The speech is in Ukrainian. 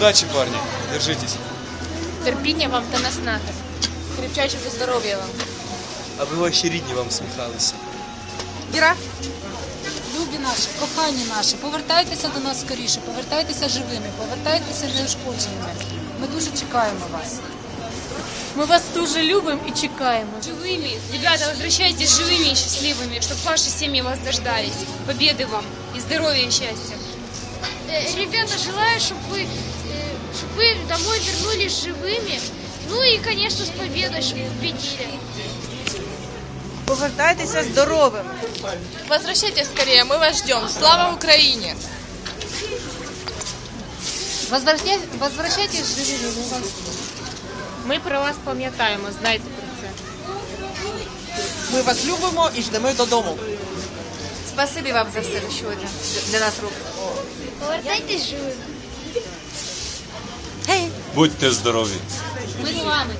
Удачи, парни. Держитесь. Терпіння вам та наснаги. Кріпчачого здоров'я вам. Аби ваші рідні вам сміхалися. Віра? Любі наші, кохані наші, повертайтеся до нас скоріше, повертайтеся живими, повертайтеся неушкодженими. Ми дуже чекаємо вас. Ми вас дуже любимо і чекаємо. Живыми. Ребята, возвращайтесь живыми и счастливыми, чтобы ваши семьи вас дождались. Победы вам и здоровья и счастья. Э, Ребята, желаю, чтобы вы, э, чтоб вы домой вернулись живыми. Ну и, конечно, с победой, чтобы победили. Повертайтеся здоровими. Возвращайтесь скорее, мы вас ждем. Слава Україні! Возвращайтесь, возвращайтесь живими. ми вас Ми про вас пам'ятаємо, знайте про це. Ми вас любимо і ждемо додому. Спасибі вам за все, що ви для нас робите. Повертайтесь живими. Будьте здорові. Ми з вами.